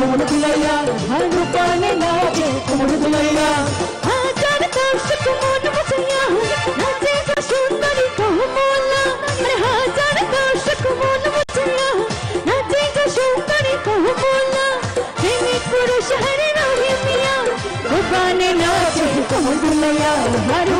কোমর দুলাইয়া হারু পানে নাচে কোমর দুলাইয়া হাজার দর্শক মন বসাইয়া নাচে গো সুন্দরী কমলা আরে হাজার দর্শক মন বসাইয়া নাচে গো সুন্দরী কমলা প্রেমিক পুরুষ হারে রহি মিয়া ও গানে নাচে কোমর দুলাইয়া হারু গানে নাচে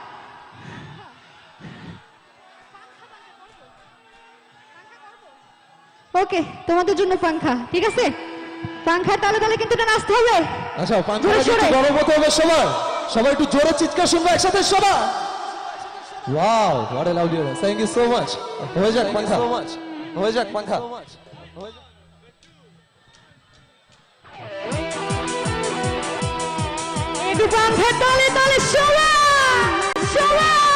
ওকে তোমাদের জন্য পাংখা ঠিক আছে? পাংখা তালে তালে কিন্তু এটা নাচতে হবে। আচ্ছা জোরে একটু। গরম হতে হবে সবার সবাই একটু জোরে চিৎকার শুনব একসাথে সবার wow what a lovely thank you so much হয়ে যাক পাঙ্খা সো মাচ হয়ে যাক পাঙ্খা একটু পাংখা তালে তালে সবাই সবাই।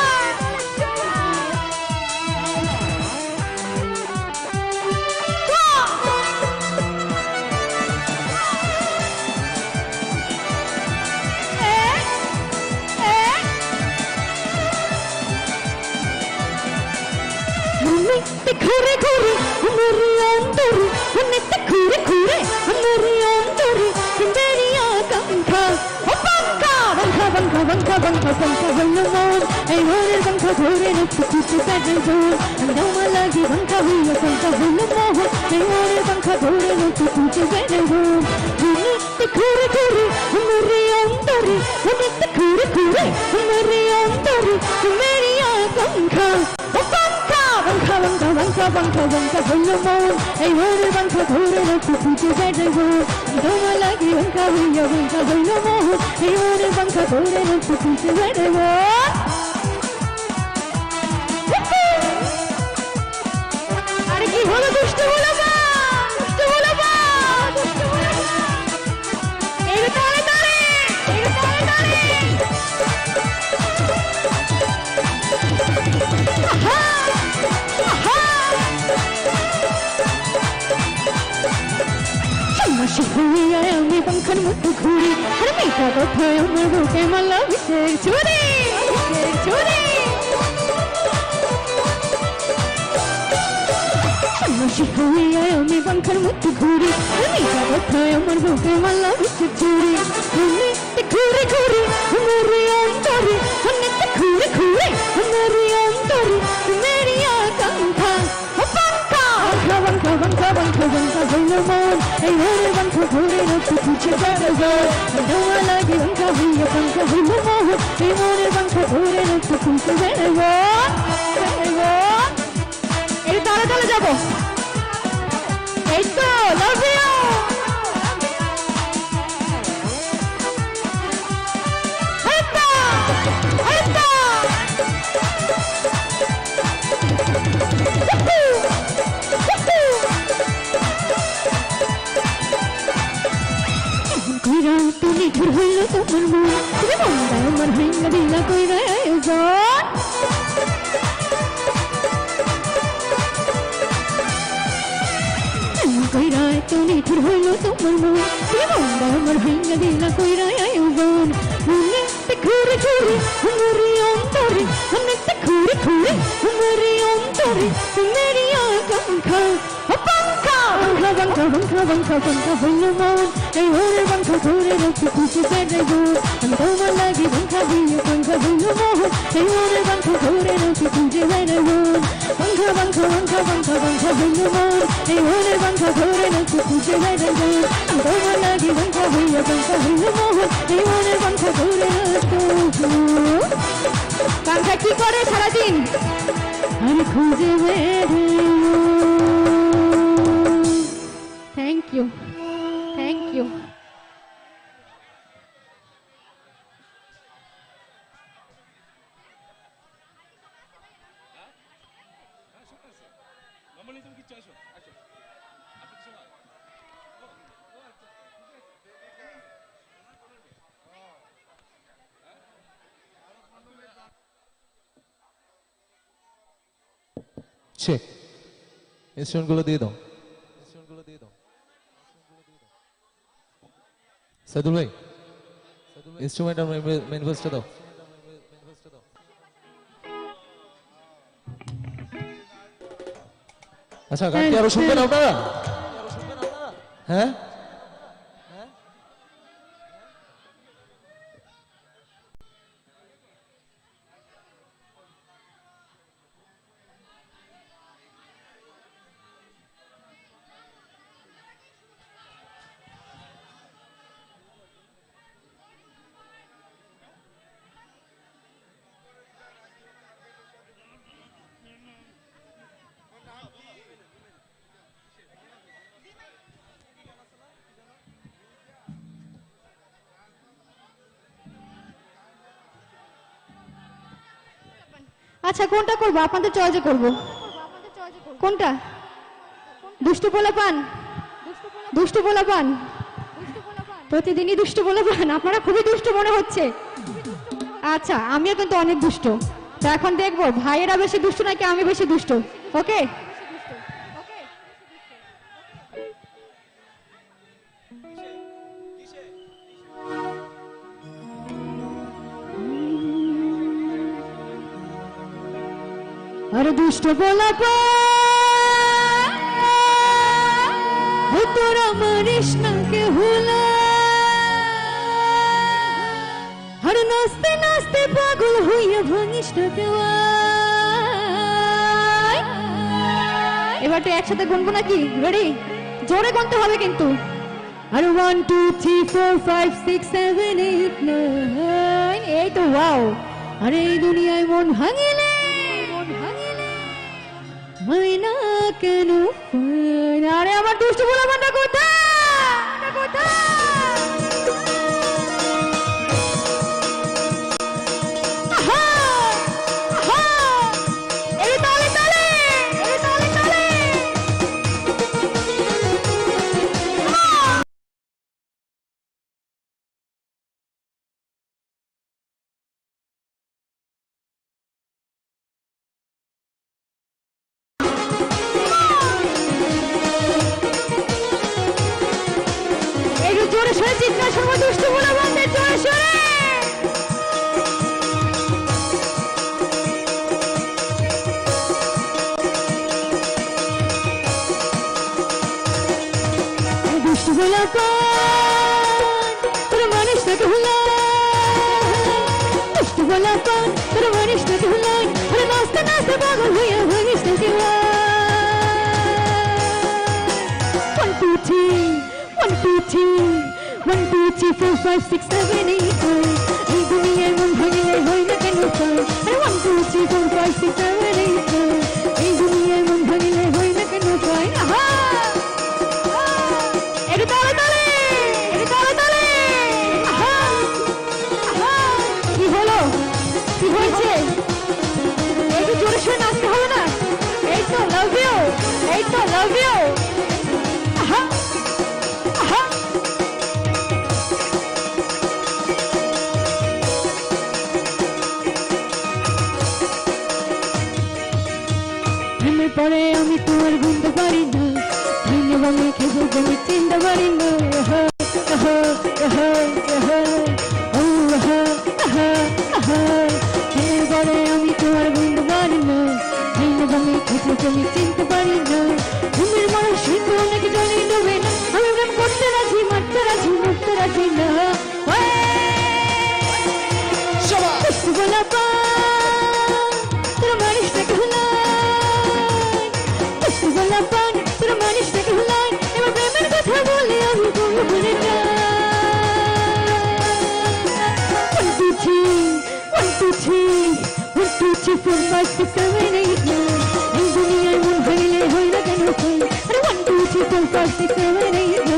ঘুরে ঘুরে আমার অন্তরে মনেতে ঘুরে ঘুরে আমার অন্তরে সুন্দরী আকাঙ্ক্ষা ও পাঙ্খা বাঙ্খা বাঙ্খা বাঙ্খা বাঙ্খা বাঙ্খা হইল মন এই মনের বাঙ্খা ধরে রক্ত খুঁজে পেটে জোর দমা লাগে বাঙ্খা হইল বাঙ্খা হইল মোহন এই মনের বাঙ্খা ধরে রক্ত খুঁজে পেটে জোর মনেতে ঘুরে ঘুরে আমার অন্তরে মনেতে ঘুরে ঘুরে আমার অন্তরে সুন্দরী আকাঙ্ক্ষা ও পাঙ্খা বাঙ্খা বাঙ্খা বাঙ্খা বাঙ্খা বাঙ্খা হইল মন এই মনের বাঙ্খা ধরে রক্ত খুঁজে পেটে জোর দমা লাগে বাঙ্খা হইল বাঙ্খা হইল মোহন এই মনের বাঙ্খা ধরে রক্ত খুঁজে পেটে হইয়া আমি পাংখার মতো ঘুরি। আর মেয়েটা কথায়? আমার বুকে মালা বিশের চুরি! সন্ন্যাসী হইয়া আমি পাংখার মতো ঘুরি। আর মেয়েটা কথায়? আমার বুকে মালা চুরি! মনেতে ঘুরে ঘুরে আমার অন্তরে। ঘুরে ঘুরে আমার অন্তরে। বাঙ্খা হইল মন এই মনের বাঙ্খা ঘুরে রক্ত খুঁজে বেড়ে যায় দোয়া লাগে বাঙ্খা হইয়া বাঙ্খা হইল মোহন এই মনের বাঙ্খা ঘুরে রক্ত খুঁজে বেড়ে যায় বেড়ে যায় এই তালে তালে যাব এই তো লাভ কইরা তুমি ঘুর হইল তোমার মন তুমি মনটা আমার ভাঙ্গা দিলা কইরা আয়োজন কইরা তুমি ঘুর হইল তোমার মন তুমি মনটা আমার ভাঙ্গা দিলা কইরা আয়োজন মনেতে ঘুরে ঘুরে আমার অন্তরে মনেতে ঘুরে ঘুরে আমার অন্তরে তুমি আকাঙ্ক্ষা বাঙ্খা বাঙ্খা বাঙ্খা বাঙ্খা বাঙ্খা হইল মন এই ওরে বাঙ্খা ধরে রক্ত খুঁজে পেটে জোর আমি তোমার লাগে বাঙ্খা দিয়ে বাঙ্খা হইল মোহন এই ওরে বাঙ্খা ধরে রক্ত খুঁজে পেটে জোর বাঙ্খা বাঙ্খা বাঙ্খা বাঙ্খা বাঙ্খা হইল মন এই ওরে বাঙ্খা ধরে রক্ত খুঁজে পেটে জোর আমি তোমার লাগে বাঙ্খা হইল বাঙ্খা হইল মোহন এই ওরে ধরে কি করে সারাদিন? আমি খুঁজে বেড়ে চেক ইনস্ট্রুমেন্টগুলো দিয়ে দাও। সাদুল ভাই ইনস্ট্রুমেন্ট মেন দাও। আচ্ছা গানটি আরও শুনবেন আপনারা? হ্যাঁ? আচ্ছা কোনটা করব? আপনাদের চয়েসে করব। কোনটা? দুষ্টু পোলা পান? দুষ্টু পোলা পান? প্রতিদিনই দুষ্টু বলে পান? আপনারা খুবই দুষ্ট মনে হচ্ছে। আচ্ছা আমিও কিন্তু অনেক দুষ্ট। তো এখন দেখব, ভাইয়েরা বেশি দুষ্ট নাকি আমি বেশি দুষ্ট? ওকে? আরে দুষ্ট বলা তোরা না কে আর নাচতে নাচতে পাগল হইয়া ভাঙিস না এবার তো একসাথে গুনবো নাকি? রেডি জোরে গুনতে হবে কিন্তু। আর one two three four five six seven eight nine এই তো ওয়াও আরে এই দুনিয়ায় মন কেন? আরে আমার দুষ্টু বলা দুষ্টু তোর মানুষ তোকে হুলাই দুষ্টু বলা তোর মানুষ তোকে হুলাই নাচতে নাচতে পাগল হইয়া ভাঙিস One, two, three, one, two, three, one, two, three, four, five, six, seven, eight, nine. এই দুনিয়ায় মন ভাঙিলে হয় না কেন চাই one, two, three, four, five, six, seven, পরে আমি তোমার গুনতে পারি না ভেঙে ভাঙে খেতে তুমি চিনতে পারি না আমি করতে রাজি, মারতে না। Thank you.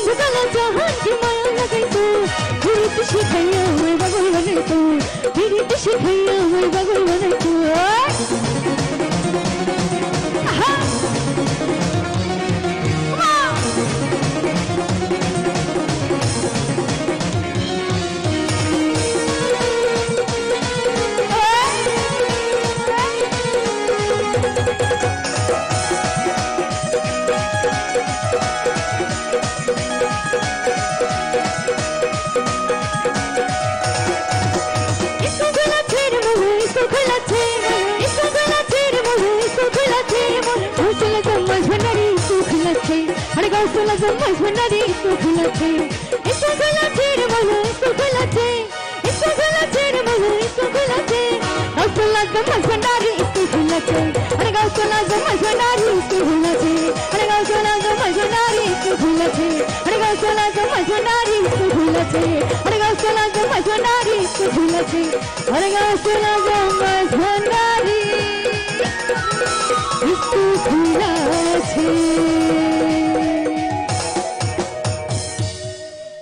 বন্ধু কালা জাহান কি মায়া লাগাইছো রীতি শিখাইয়া ওই পাগল বানাইছো রীতি শিখাইয়া ওই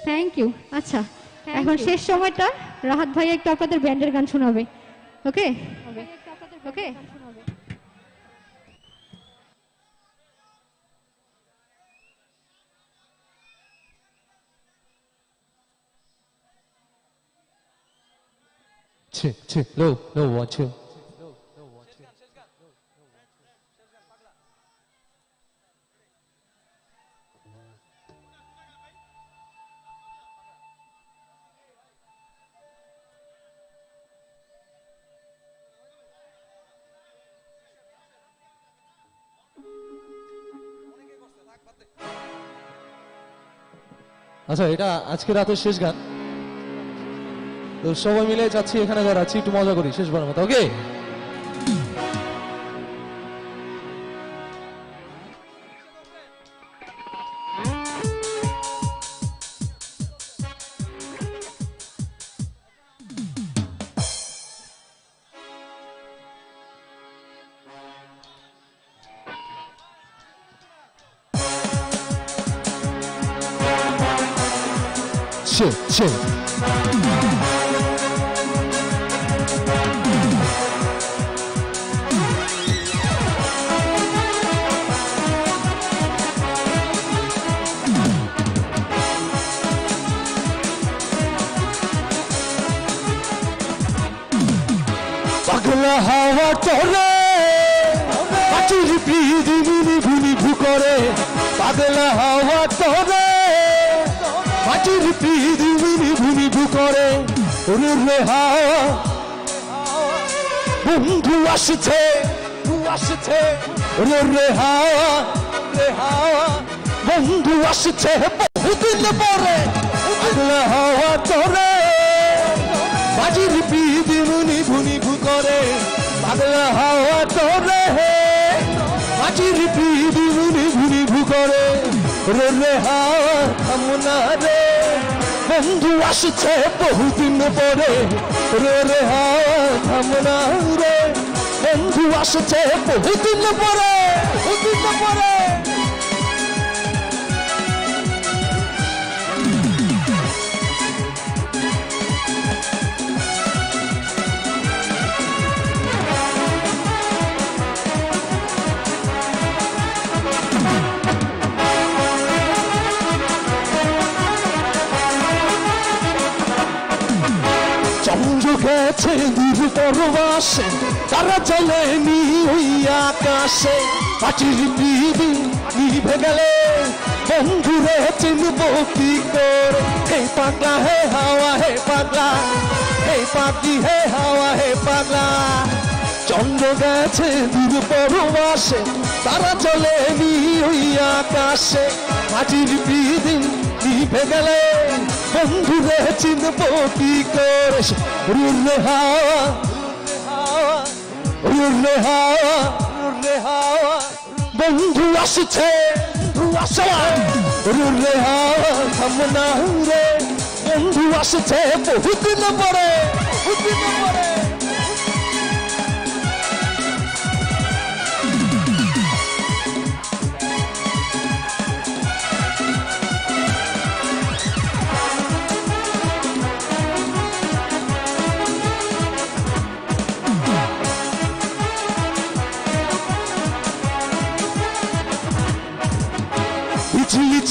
থ্যাংক ইউ আচ্ছা এখন শেষ সময়টা রাহাত ভাই একটু আপনাদের ব্যান্ডের গান শোনাবে। ওকে ওকে ছি ছি লো লো ওয়াচ আচ্ছা এটা আজকে রাতের শেষ গান। তো সবাই মিলে যাচ্ছি এখানে দাঁড়াচ্ছি একটু মজা করি শেষবার মতো ওকে Chill, chill. পাগলা হাওয়া চলে পাচির পিদি মিনি ভুনি ভু করে পাগলা হাওয়া চলে পাচির পিদি মিনি ভুনি ভু করে বন্ধু আসছে বন্ধু আসছে। বহুদিন পরে হাওয়া চলে বাজির পিদি মুনি ভুনি ভু করে পাগলা হাওয়া হে বাজির পিদি মুনি ভুনি ভু করে রে হাওয়া থামনা রে। বন্ধু আসছে বহুদিন পরে। রে রে হামনা রে। বন্ধু আসছে বহুদিন পরে বহুদিন পরে। গেছে দূর তারা চলেনি ওই আকাশে। নিভে গেলে, বন্ধুরে চিনব কি করে? হে পাগলা, হে হাওয়া, হে পাগলা, হে পাখি হে হাওয়া, হে পাগলা। চন্দ্র গেছে দূর তারা চলেনি ওই আকাশে। মাটির পিদিন নিভে গেলে, বন্ধুরে চিনব কি করে? রুলে হাওয়া রুলে হাওয়া রুলে হাওয়া বন্ধু আসছে বন্ধু আসছে রুলে হাওয়া থামনা রে বন্ধু আসছে বহুদিন পরে বহুদিন পরে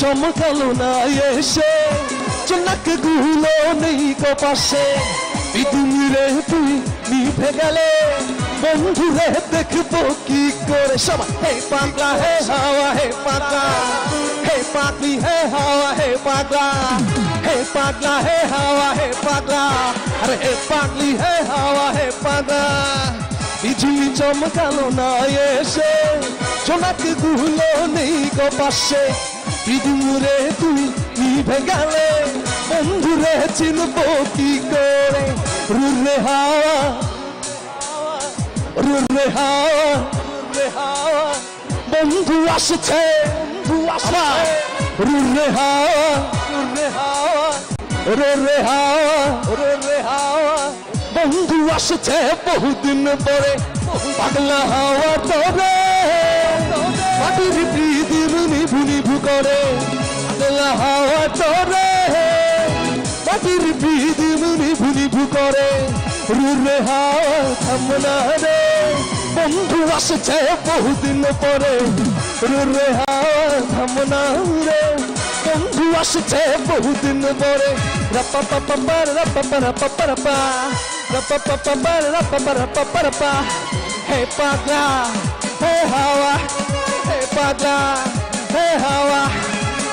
চমকালো না এসে, চনাকগুলো নেই কপাশে বিদুনি রে, তুই নিভে গেলে বন্ধু রে দেখব কি করে? সবাই, হে পাগলা, হে হাওয়া, হে পাগলা। হে পাগলি, হে হাওয়া, হে পাগলা। হে পাগলা, হে হাওয়া, হে পাগলা। আরে, হে পাগলি, হে হাওয়া, হে পাগলা। বিজলি চমকালো না এসে, চোনাকগুলো নেই গো পাশে। বিদুরে তুই নিভে গেলে, বন্ধুরে চিনবো কি করে? রুরে হাওয়া রুরে হাওয়া রুরে হাওয়া। বন্ধু আসছে বন্ধু আসছে। রুরে হাওয়া রুরে হাওয়া। রুরে হাওয়া রুরে হাওয়া। বন্ধু আসছে বহুদিন পরে, পাগলা হাওয়া তবে প্রীতির নিভু নিভু করে হাওয়া তবে মাটির প্রীতির নিভু নিভু করে, রুরে হাওয়া থামনা রে। বন্ধু আসছে বহুদিন পরে, রুরে হাওয়া থামনা রে। বন্ধু আসছে বহুদিন পরে, রাপা পাপা পার রাপা পারা পাপা রাপা। রাপা পাপা পার রাপা পারা পাপা রাপা। হে পাগলা, হে হাওয়া, হে পাগলা। হে হাওয়া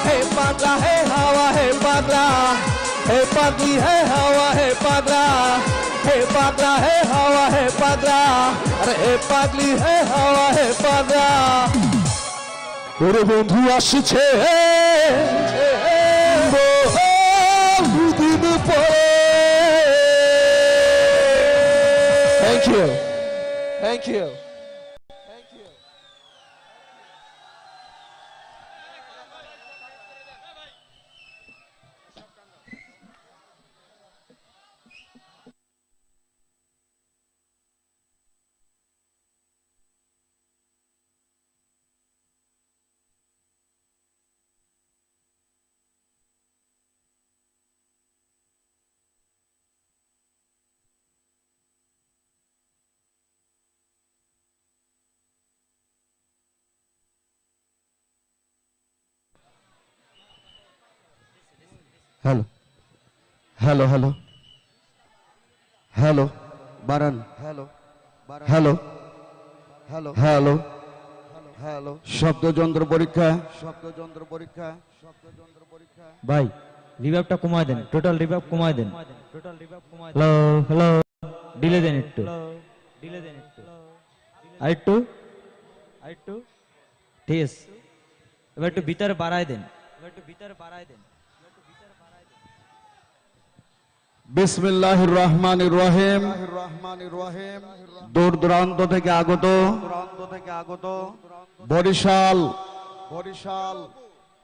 হে পাগলা হে হাওয়া হে পাগলা। হে পাগলি হে হাওয়া হে পাগলা। হে পাগলা হে হাওয়া হে পাগলা। আরে হে পাগলি হে হাওয়া হে পাগলা। ওরে বন্ধু আসছে বহুদিন পরে। Thank you thank you hello. Hello hello. Hello. বারান hello hello. Hello. Hello. Hello. শব্দযন্ত্র পরীক্ষা। শব্দযন্ত্র পরীক্ষা শব্দযন্ত্র পরীক্ষা। ভাই রিভাবটা কমায় দেন। টোটাল রিভাব কমায় দেন। টোটাল রিভাব কমায় হ্যালো হ্যালো ডিলে দেন একটু। ডিলে দেন একটু। আরেকটু। আরেকটু। ঠিক আছে। এবার একটু ভিতরে বাড়ায় দেন। এবার একটু ভিতরে বাড়ায় দেন। বিসমিল্লাহির রহমানির রহিম। দূর দূরান্ত থেকে আগত থেকে আগত বরিশাল বরিশাল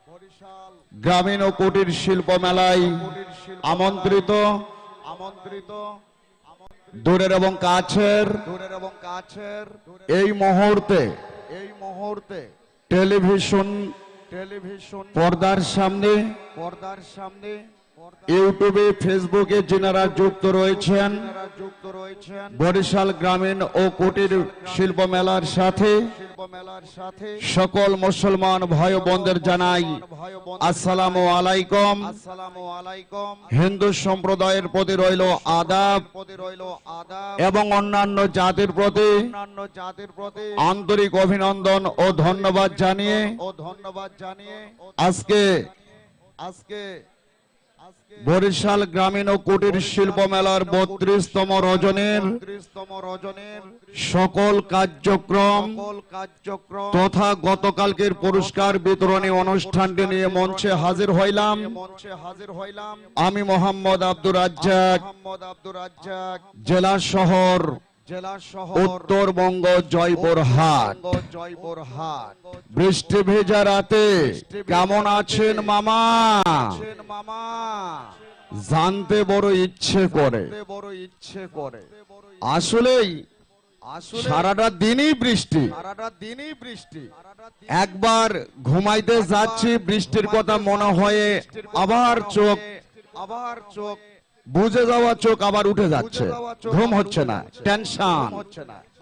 বরিশাল গ্রামীণ ও কুটির শিল্প মেলায় আমন্ত্রিত আমন্ত্রিত দূরের এবং কাছের দূরের এবং কাছের এই মুহূর্তে এই মুহূর্তে টেলিভিশন টেলিভিশন পর্দার সামনে পর্দার সামনে ইউটিউবে ফেসবুকে যিনারা যুক্ত রয়েছেন যারা যুক্ত রয়েছেন বরিশাল গ্রামীণ ও কুটির শিল্প মেলার সাথে সকল মুসলমান ভাই বোনদের জানাই আসসালামু আলাইকুম। হিন্দু সম্প্রদায়ের প্রতি রইল আদাব। এবং অন্যান্য জাতির প্রতি অন্যান্য জাতির প্রতি আন্তরিক অভিনন্দন ও ধন্যবাদ জানিয়ে ও ধন্যবাদ জানিয়ে আজকে আজকে বরিশাল গ্রামীণ ও কুটির শিল্প মেলার বত্রিশতম রজনের সকল কার্যক্রম কার্যক্রম তথা গতকালকের পুরস্কার বিতরণী অনুষ্ঠানটি নিয়ে মঞ্চে হাজির হইলাম। মঞ্চে হাজির হইলাম। আমি মোহাম্মদ আব্দুর রাজ্জাক মোহাম্মদ আব্দুর রাজ্জাক। জেলা শহর। জেলা শহর উত্তরবঙ্গ জয়পুরহাট জয়পুর হাট। বৃষ্টি ভেজা রাতে কেমন আছেন মামা? মামা? জানতে বড় ইচ্ছে করে। বড় ইচ্ছে করে। আসলেই আসলে সারাটা দিনই বৃষ্টি। সারাটা দিনই বৃষ্টি। একবার ঘুমাইতে যাচ্ছি বৃষ্টির কথা মনে হয়ে আবার চোখ আবার চোখ বুঝে যাওয়া চোখ আবার উঠে যাচ্ছে। ঘুম হচ্ছে না টেনশন।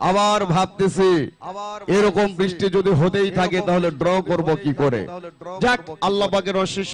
আবার ভাবতেছি এরকম বৃষ্টি যদি হতেই থাকে তাহলে ড্র করব কি করে? যাক আল্লাহ পাকের অশেষ